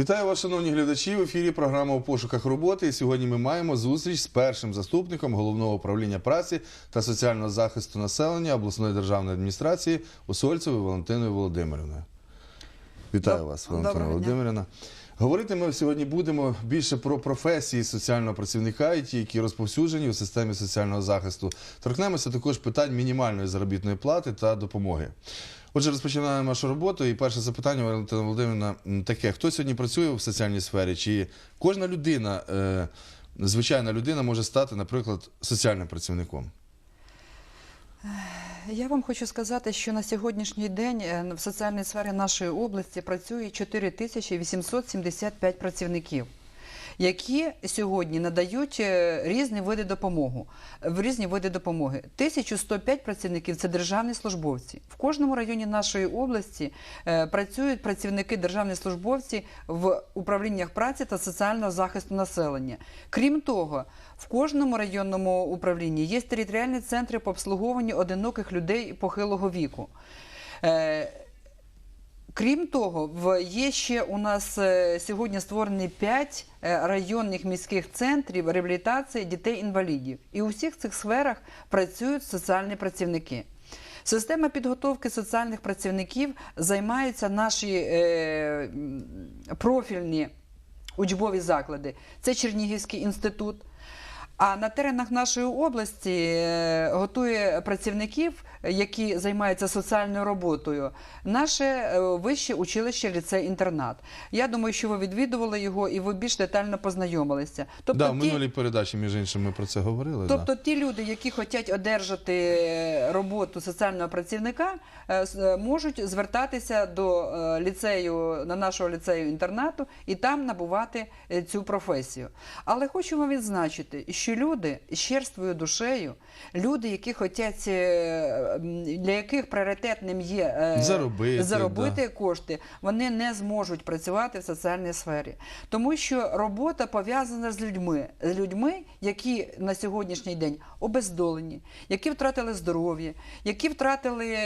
Вітаю вас, шановні глядачі. В ефірі програма у пошуках роботи. І сьогодні ми маємо зустріч з першим заступником головного управління праці та соціального захисту населення обласної державної адміністрації Усольцевою Валентиною Володимирівною. Вітаю Доб- вас, Валентина. Володимирівна. Говорити ми сьогодні будемо більше про професії соціального працівника, і ті, які розповсюджені у системі соціального захисту. Торкнемося також питань мінімальної заробітної плати та допомоги. Отже, розпочинаємо нашу роботу. І перше запитання, Валентина Володимирівна, таке: хто сьогодні працює в соціальній сфері? Чи кожна людина, е, звичайна людина, може стати, наприклад, соціальним працівником? Я вам хочу сказати, що на сьогоднішній день е, в соціальній сфері нашої області працює 4875 працівників, які сьогодні надають е, різні види допомоги. В різні види допомоги. 1105 працівників це державні службовці. В кожному районі нашої області е, працюють працівники державні службовці в управліннях праці та соціального захисту населення. Крім того, в кожному районному управлінні є територіальні центри по обслуговуванню одиноких людей похилого віку. Е, Крім того, є ще у нас е, сьогодні створені 5 районних міських центрів реабілітації дітей-інвалідів. І у всіх цих сферах працюють соціальні працівники. Система підготовки соціальних працівників займаються наші е, профільні учбові заклади. Це Чернігівський інститут. А на теренах нашої області е, готує працівників, які займаються соціальною роботою, наше е, вище училище ліцей-інтернат. Я думаю, що ви відвідували його і ви більш детально познайомилися. Тобто, да, в ті- минулій передачі, між іншим, ми про це говорили. Тобто да. ті люди, які хочуть одержати роботу соціального працівника, е, е, можуть звертатися до е, ліцею на нашого ліцею інтернату і там набувати е, цю професію. Але хочу вам відзначити, що люди з черствою душею, люди, які хочуть, е, для яких пріоритетним є заробити, Заробити, да. кошти, вони не зможуть працювати в соціальній сфері, тому що робота пов'язана з людьми, з людьми, які на сьогоднішній день обездолені, які втратили здоров'я, які втратили.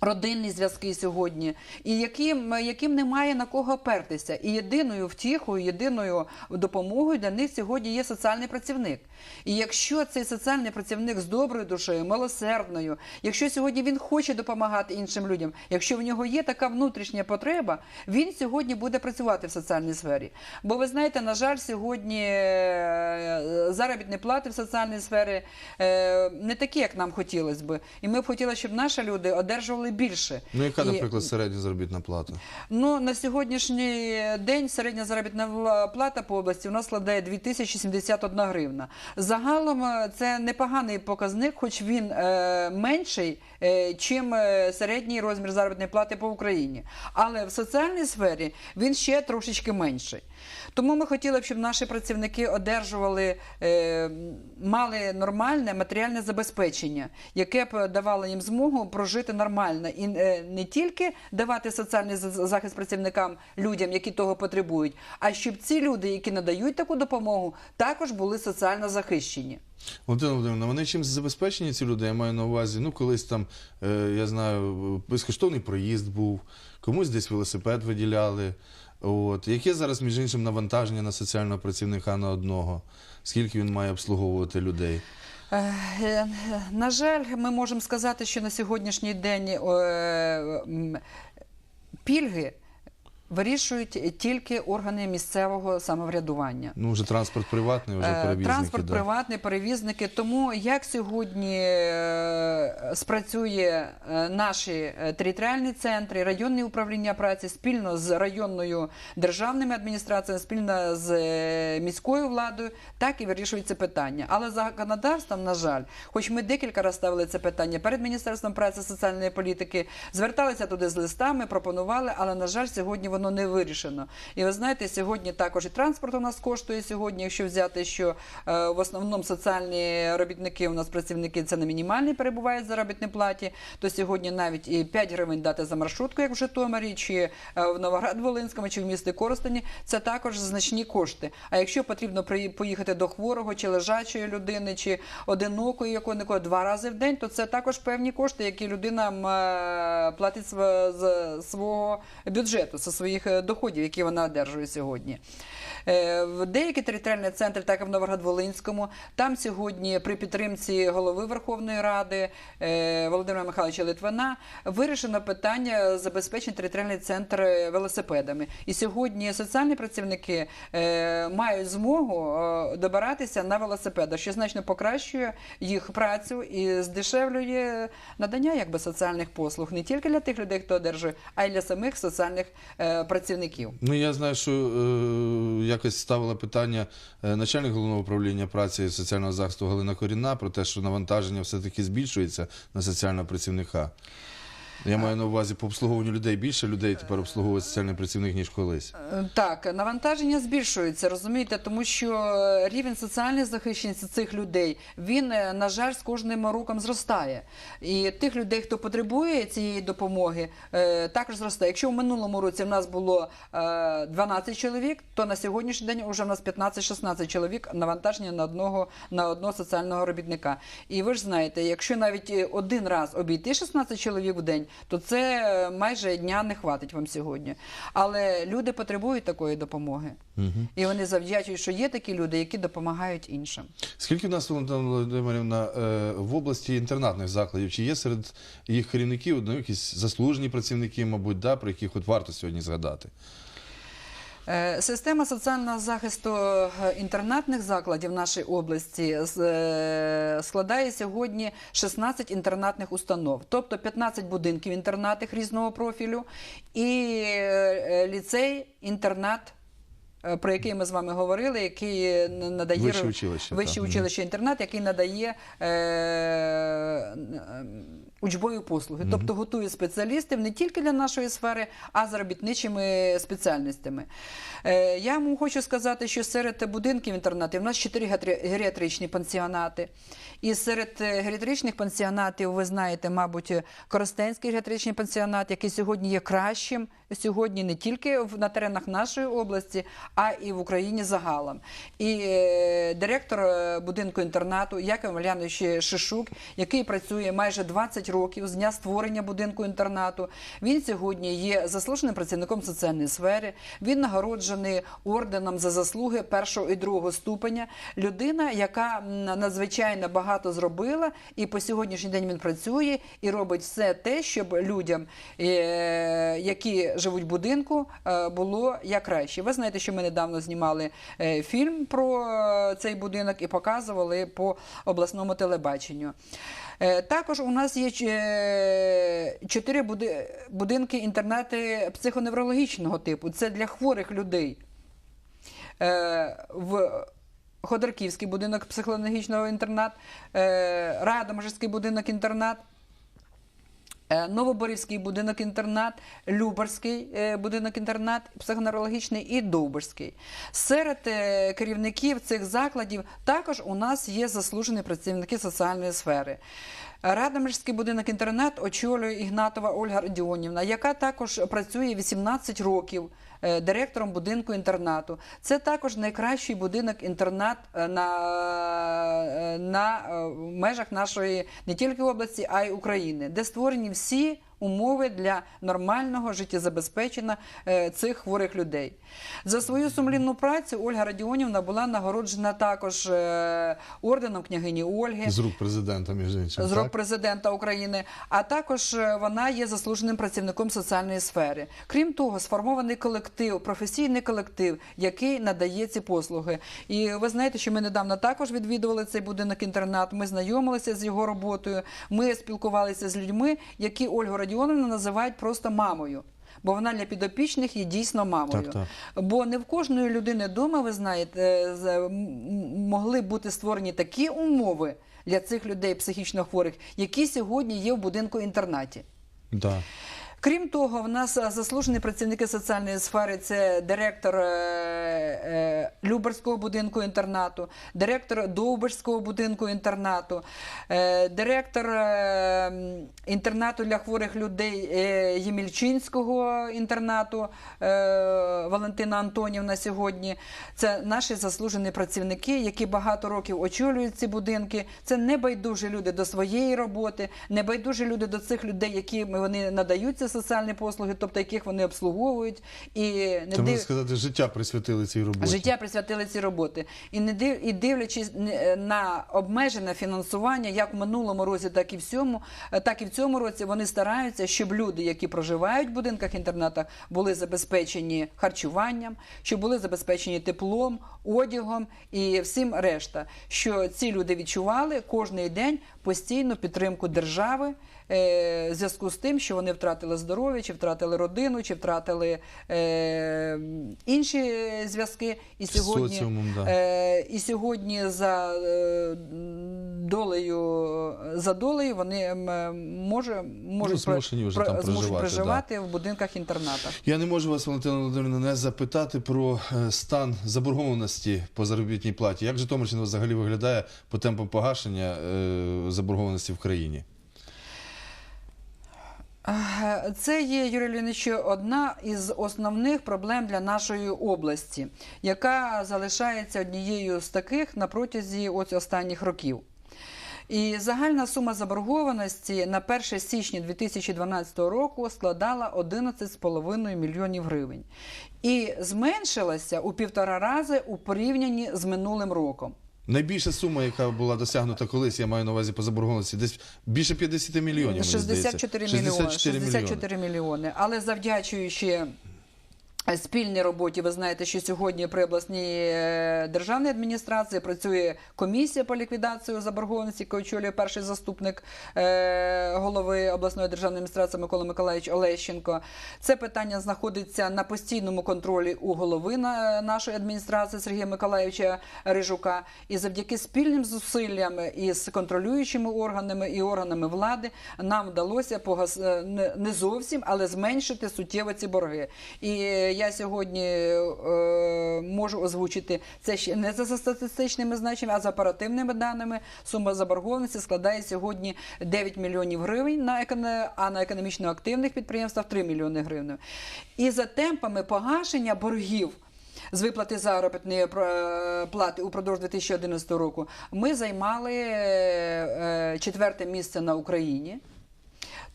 Родинні зв'язки сьогодні, і яким, яким немає на кого опертися. І єдиною втіхою, єдиною допомогою для них сьогодні є соціальний працівник. І якщо цей соціальний працівник з доброю душею, милосердною, якщо сьогодні він хоче допомагати іншим людям, якщо в нього є така внутрішня потреба, він сьогодні буде працювати в соціальній сфері. Бо ви знаєте, на жаль, сьогодні е, заробітні плати в соціальній сфері е, не такі, як нам хотілося би. І ми б хотіли, щоб наші люди одержували більше. Ну, яка, наприклад, середня заробітна плата? Ну, на сьогоднішній день середня заробітна плата по області у нас складає 2071 гривна. Загалом е, це непоганий показник, хоч він е, менший, чим е, середній розмір заробітної плати по Україні. Але в соціальній сфері він ще трошечки менший. Тому ми хотіли б, щоб наші працівники одержували, е, мали нормальне матеріальне забезпечення, яке б давало їм змогу прожити нормально і е, не тільки давати соціальний захист працівникам, людям, які того потребують, а щоб ці люди, які надають таку допомогу, також були соціально захищені. Валентина Володимирівна, вони чимось забезпечені ці люди? Я маю на увазі, ну колись там, е, я знаю, безкоштовний проїзд був, комусь десь велосипед виділяли. От. Яке зараз, між іншим, навантаження на соціального працівника на одного? Скільки він має обслуговувати людей? Е, е, На жаль, ми можемо сказати, що на сьогоднішній день пільги вирішують тільки органи місцевого самоврядування. Ну, вже транспорт приватний, вже Е, перевізники. Транспорт да. приватний, перевізники. Тому як сьогодні е, спрацює е, наші територіальні центри, районні управління праці спільно з районною державними адміністраціями, спільно з міською владою, так і вирішується питання. Але законодавством, на жаль, хоч ми декілька разів ставили це питання перед міністерством праці і соціальної політики, зверталися туди з листами, пропонували, але на жаль, сьогодні воно не вирішено. І ви знаєте, сьогодні також і транспорт у нас коштує сьогодні, якщо взяти, що е, в основному соціальні робітники у нас працівники це на мінімальній перебувають заробітній платі, то сьогодні навіть і 5 гривень дати за маршрутку, як в Житомирі, чи е, в Новоград-Волинському, чи в місті Коростені, це також значні кошти. А якщо потрібно поїхати до хворого чи лежачої людини, чи одинокої якого два рази в день, то це також певні кошти, які людина е, платить з свого бюджету, зі своїх своїх е, доходів, які вона одержує сьогодні. Е, В деякі територіальні центри, так і в Новоград-Волинському, там сьогодні при підтримці голови Верховної Ради е, Володимира Михайловича Литвина вирішено питання забезпечення територіальний центр е, велосипедами. І сьогодні соціальні працівники мають змогу добиратися на велосипедах, що значно покращує їх працю і здешевлює надання якби соціальних послуг не тільки для тих людей, хто одержує, а й для самих соціальних працівників. Ну я знаю, що е, якось ставила питання е, начальник головного управління праці і соціального захисту Галина Корінна про те, що навантаження все-таки збільшується на соціального працівника. Я маю на увазі по обслуговуванню людей більше людей тепер обслуговує соціальний працівник, ніж колись. Е, Так, навантаження збільшується, розумієте, тому що рівень соціальної захищеності цих людей він, е, на жаль, з кожним роком зростає. І тих людей, хто потребує цієї допомоги, е, також зростає. Якщо в минулому році в нас було е, 12 чоловік, то на сьогоднішній день вже в нас 15-16 чоловік навантаження на одного на одного соціального робітника. І ви ж знаєте, якщо навіть е, один раз обійти 16 чоловік в день, то це е, майже дня не хватить вам сьогодні. Але люди потребують такої допомоги. І вони завдячують, що є такі люди, які допомагають іншим. Скільки в нас Володимирівна е, в області інтернатних закладів? Чи є серед їх керівників ну, якісь заслужені працівники, мабуть, да, про яких от варто сьогодні згадати? Е, Система соціального захисту е, інтернатних закладів в нашій області е, складає сьогодні 16 інтернатних установ, тобто 15 будинків інтернатних різного профілю і ліцей, інтернат. е, Про який ми з вами говорили, який надає Вище училище, вище училище інтернат, який надає е, учбові послуги, тобто готує спеціалістів не тільки для нашої сфери, а заробітничими спеціальностями. Е, я вам хочу сказати, що серед будинків інтернатів у нас чотири геріатричні пансіонати. І серед е, геріатричних пансіонатів, ви знаєте, мабуть, Коростенський геріатричний пансіонат, який сьогодні є кращим сьогодні не тільки на теренах нашої області, а і в Україні загалом. І е, директор будинку інтернату Яков Валянович Шишук, який працює майже 20 років з дня створення будинку інтернату. Він сьогодні є заслуженим працівником соціальної сфери. Він нагороджений орденом за заслуги першого і другого ступеня. Людина, яка надзвичайно багато зробила, і по сьогоднішній день він працює і робить все те, щоб людям, е, які живуть в будинку, е, було як краще. Ви знаєте, що ми недавно знімали е, фільм про цей будинок і показували по обласному телебаченню. Е, Також у нас є е, чотири будинки інтернати психоневрологічного типу. Це для хворих людей. Е, В Ходорківський будинок психологічного інтернат, е, будинок інтернат. Е, Новоборівський будинок-інтернат, Любарський е, будинок-інтернат, психоневрологічний і Довбишський. Серед е, керівників цих закладів також у нас є заслужені працівники соціальної сфери. Радомирський будинок-інтернат очолює Ігнатова Ольга Родіонівна, яка також працює 18 років директором будинку інтернату. Це також найкращий будинок-інтернат е, на, е, на е, межах нашої не тільки області, а й України, де створені всі умови для нормального життєзабезпечення е, цих хворих людей. За свою сумлінну працю Ольга Радіонівна була нагороджена також е, орденом княгині Ольги. З рук президента, між іншим. З рук так? президента України, а також е, вона є заслуженим працівником соціальної сфери. Крім того, сформований колектив, професійний колектив, який надає ці послуги. І ви знаєте, що ми недавно також відвідували цей будинок інтернат. Ми знайомилися з його роботою. Ми спілкувалися з людьми, які Ольгу Радіоновну називають просто мамою. Бо вона для підопічних є дійсно мамою. Так, так. Бо не в кожної людини вдома, ви знаєте, могли бути створені такі умови для цих людей психічно хворих, які сьогодні є в будинку інтернаті. Да. Крім того, в нас заслужені працівники соціальної сфери це директор е, е, Люберського будинку інтернату, директор Довбишського будинку інтернату, е, директор е, інтернату для хворих людей е, Ємільчинського інтернату е, Валентина Антонівна сьогодні. Це наші заслужені працівники, які багато років очолюють ці будинки. Це небайдужі люди до своєї роботи, небайдужі люди до цих людей, які вони надають ці надавати соціальні послуги, тобто яких вони обслуговують, і не Це можна див... сказати, життя присвятили цій роботі. Життя присвятили ці роботи. І не див... і дивлячись на обмежене фінансування, як в минулому році, так і в цьому, е, так і в цьому році вони стараються, щоб люди, які проживають в будинках інтернатах, були забезпечені харчуванням, щоб були забезпечені теплом, одягом і всім решта. Що ці люди відчували кожний день постійну підтримку держави. Е, В зв'язку з тим, що вони втратили здоров'я, чи втратили родину, чи втратили е, інші зв'язки, і сьогодні соціумом, да. Е, і сьогодні за е, долею за долею вони може, можуть, про- змушені вже про- там проживати, проживати в будинках інтернатах. Я не можу вас, Валентина Володимирівна, не запитати про е, стан заборгованості по заробітній платі. Як Житомирщина взагалі виглядає по темпам погашення е, заборгованості в країні? Це є, Юрій Леонідович, одна із основних проблем для нашої області, яка залишається однією з таких на протязі ось останніх років. І загальна сума заборгованості на 1 січня 2012 року складала 11,5 мільйонів гривень. І зменшилася у півтора рази у порівнянні з минулим роком. Найбільша сума, яка була досягнута колись, я маю на увазі по заборгованості, десь більше 50 мільйонів. мені 64 мільйони. 64 мільйони. 64 мільйони. Але завдячуючи спільній роботі, ви знаєте, що сьогодні при обласній е, державній адміністрації працює комісія по ліквідації заборгованості, яку очолює перший заступник е, голови обласної державної адміністрації Микола Миколаївич Олещенко. Це питання знаходиться на постійному контролі у голови нашої адміністрації Сергія Миколаївича Рижука. І завдяки спільним зусиллям із контролюючими органами і органами влади нам вдалося погас... е, не зовсім, але зменшити суттєво ці борги. І я сьогодні е, можу озвучити це ще не за статистичними значеннями, а за оперативними даними. Сума заборгованості складає сьогодні 9 мільйонів гривень на еконо... а на економічно активних підприємствах 3 мільйони гривень. І за темпами погашення боргів. З виплати заробітної е, плати упродовж 2011 року ми займали е, е, четверте місце на Україні.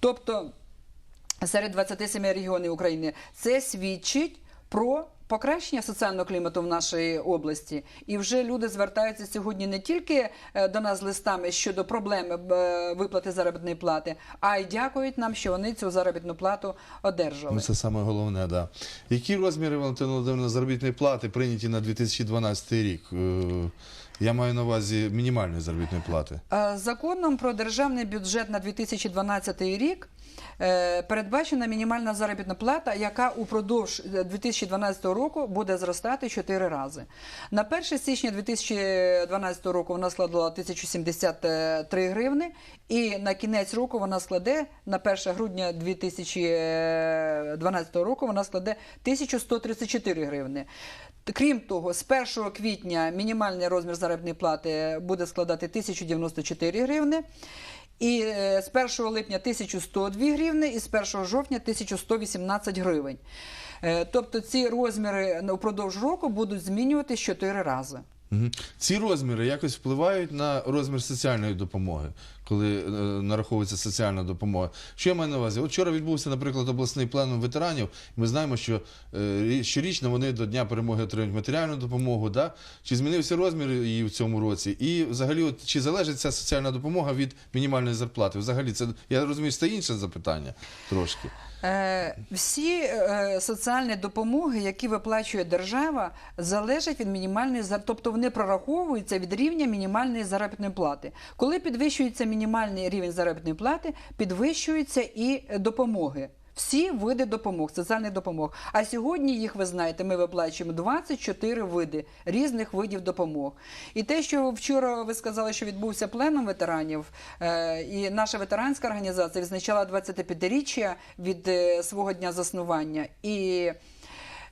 Тобто серед 27 регіонів України це свідчить про покращення соціального клімату в нашій області. І вже люди звертаються сьогодні не тільки е, до нас з листами щодо проблеми е, виплати заробітної плати, а й дякують нам, що вони цю заробітну плату одержали. Ну, це саме головне, да. Які розміри Валентина Володимирівна заробітної плати прийняті на 2012 рік? Е, Я маю на увазі мінімальної заробітної плати. Законом про державний бюджет на 2012 рік передбачена мінімальна заробітна плата, яка упродовж е, 2012 року буде зростати 4 рази. На 1 січня 2012 року вона складала 1073 гривни, і на кінець року вона складе на 1 грудня 2012 року вона складе 1134 гривни. Крім того, з 1 квітня мінімальний розмір заробітної плати буде складати 1094 гривни. І е, з 1 липня 1102 гривни і з 1 жовтня 1118 гривень. Е, Тобто ці розміри впродовж року будуть змінювати 4 рази. Ці розміри якось впливають на розмір соціальної допомоги, коли е, нараховується соціальна допомога. Що я маю на увазі? От вчора відбувся, наприклад, обласний пленум ветеранів. Ми знаємо, що е, щорічно вони до Дня перемоги отримують матеріальну допомогу. Да? Чи змінився розмір її в цьому році? І взагалі, от, чи залежить ця соціальна допомога від мінімальної зарплати? Взагалі, це я розумію, це інше запитання трошки. Е, Всі соціальні допомоги, які виплачує держава, залежать від мінімальної зар- тобто вони прораховуються від рівня мінімальної заробітної плати. Коли підвищується мінімальний рівень заробітної плати, підвищуються і допомоги. Всі види допомог, соціальних допомог. А сьогодні їх, ви знаєте, ми виплачуємо 24 види різних видів допомог. І те, що вчора ви сказали, що відбувся пленум ветеранів, е, і наша ветеранська організація відзначала 25-річчя від е, свого дня заснування. І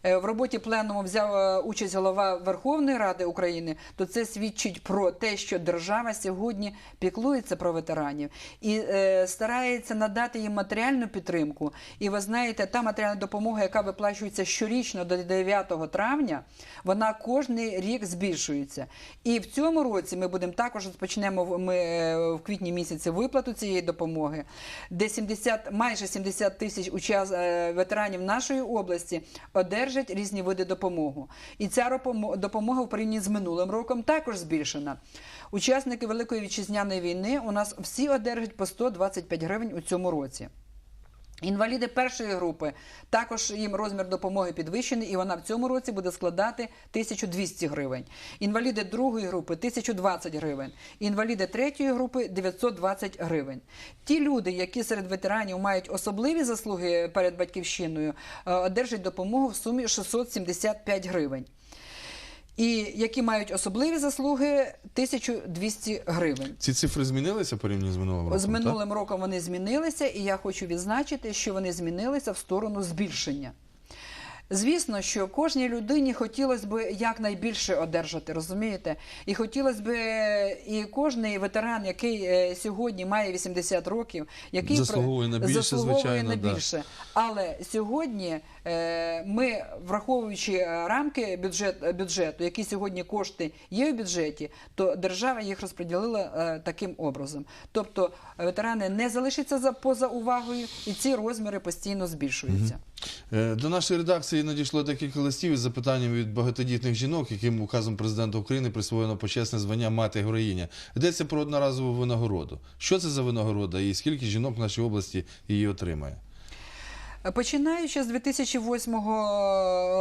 в роботі пленуму взяв е, участь голова Верховної Ради України, то це свідчить про те, що держава сьогодні піклується про ветеранів і е, старається надати їм матеріальну підтримку. І ви знаєте, та матеріальна допомога, яка виплачується щорічно до 9 травня, вона кожний рік збільшується. І в цьому році ми будемо також розпочнемо ми е, в квітні місяці виплату цієї допомоги, де 70, майже 70 тисяч е, ветеранів нашої області одержать різні види допомоги. І ця допомога в порівнянні з минулим роком також збільшена. Учасники Великої вітчизняної війни у нас всі одержать по 125 гривень у цьому році. Інваліди першої групи також їм розмір допомоги підвищений, і вона в цьому році буде складати 1200 гривень. Інваліди другої групи 1020 гривень. Інваліди третьої групи 920 гривень. Ті люди, які серед ветеранів мають особливі заслуги перед батьківщиною, е, одержать допомогу в сумі 675 гривень. І які мають особливі заслуги 1200 гривень. Ці цифри змінилися порівняно з минулим роком? З так? минулим роком вони змінилися, і я хочу відзначити, що вони змінилися в сторону збільшення. Звісно, що кожній людині хотілося б якнайбільше одержати, розумієте? І хотілося б і кожний ветеран, який е, сьогодні має 80 років, який Заслуговує на більше, заслуговує звичайно, на да. Але сьогодні е, ми, враховуючи е, рамки бюджет, бюджету, які сьогодні кошти є в бюджеті, то держава їх розподілила таким образом. Тобто ветерани не залишаться за поза увагою, і ці розміри постійно збільшуються. Е, До нашої редакції надійшло декілька листів із запитанням від багатодітних жінок, яким указом президента України присвоєно почесне звання мати героїня. Йдеться про одноразову винагороду. Що це за винагорода і скільки жінок в нашій області її отримає? Починаючи з 2008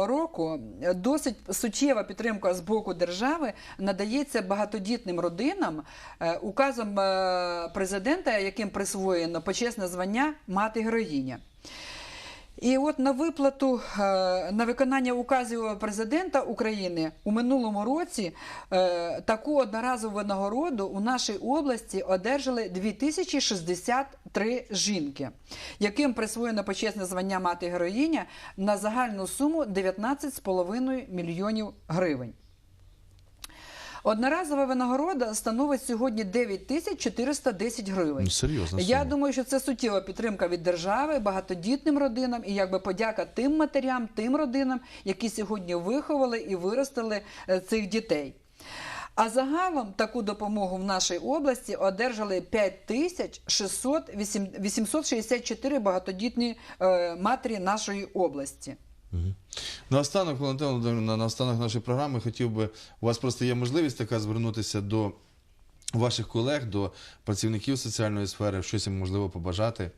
року, досить суттєва підтримка з боку держави надається багатодітним родинам е, указом е, президента, яким присвоєно почесне звання мати героїня. І от на виплату е, на виконання указів президента України у минулому році е, таку одноразову нагороду у нашій області одержали 2063 жінки, яким присвоєно почесне звання мати героїня на загальну суму 19,5 мільйонів гривень. Одноразова винагорода становить сьогодні 9410 гривень. Ну, серйозна Я думаю, що це суттєва підтримка від держави багатодітним родинам і якби подяка тим матерям, тим родинам, які сьогодні виховали і виростили е, цих дітей. А загалом таку допомогу в нашій області одержали 5664 багатодітні е, матері нашої області. Наостанок, Валентина Володимирівна, наостанок нашої програми хотів би, у вас просто є можливість така звернутися до ваших колег, до працівників соціальної сфери, щось їм можливо побажати.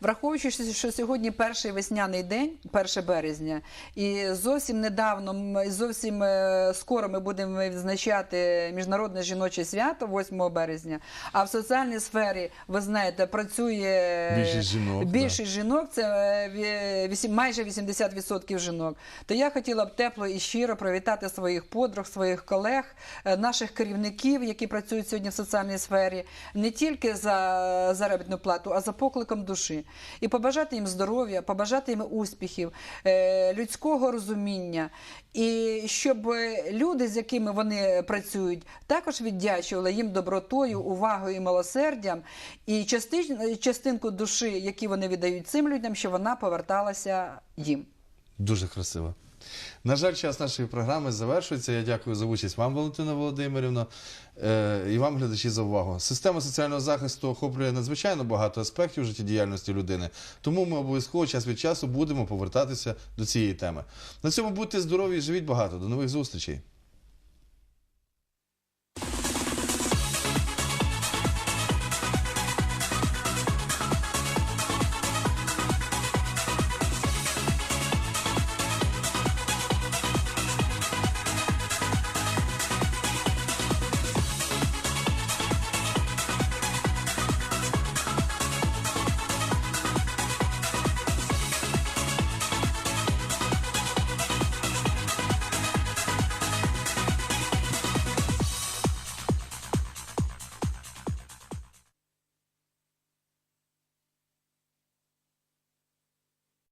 Враховуючи, що- сьогодні перший весняний день, 1 березня, і зовсім недавно, зовсім е, скоро ми будемо відзначати міжнародне жіноче свято 8 березня. А в соціальній сфері, ви знаєте, працює Більшість жінок, Більшість жінок це е, майже 80% жінок. То я хотіла б тепло і щиро привітати своїх подруг, своїх колег, е, наших керівників, які працюють сьогодні в соціальній сфері, не тільки за заробітну плату, а за покликом душі. І побажати їм здоров'я, побажати їм успіхів, е, людського розуміння. І щоб е, люди, з якими вони працюють, також віддячували їм добротою, увагою і милосердям. І частинку душі, які вони віддають цим людям, щоб вона поверталася їм. Дуже красиво. На жаль, час нашої програми завершується. Я дякую за участь вам, Валентина Володимирівна, е, і вам, глядачі, за увагу. Система соціального захисту охоплює надзвичайно багато аспектів життєдіяльності людини. Тому ми обов'язково час від часу будемо повертатися до цієї теми. На цьому будьте здорові і живіть багато. До нових зустрічей.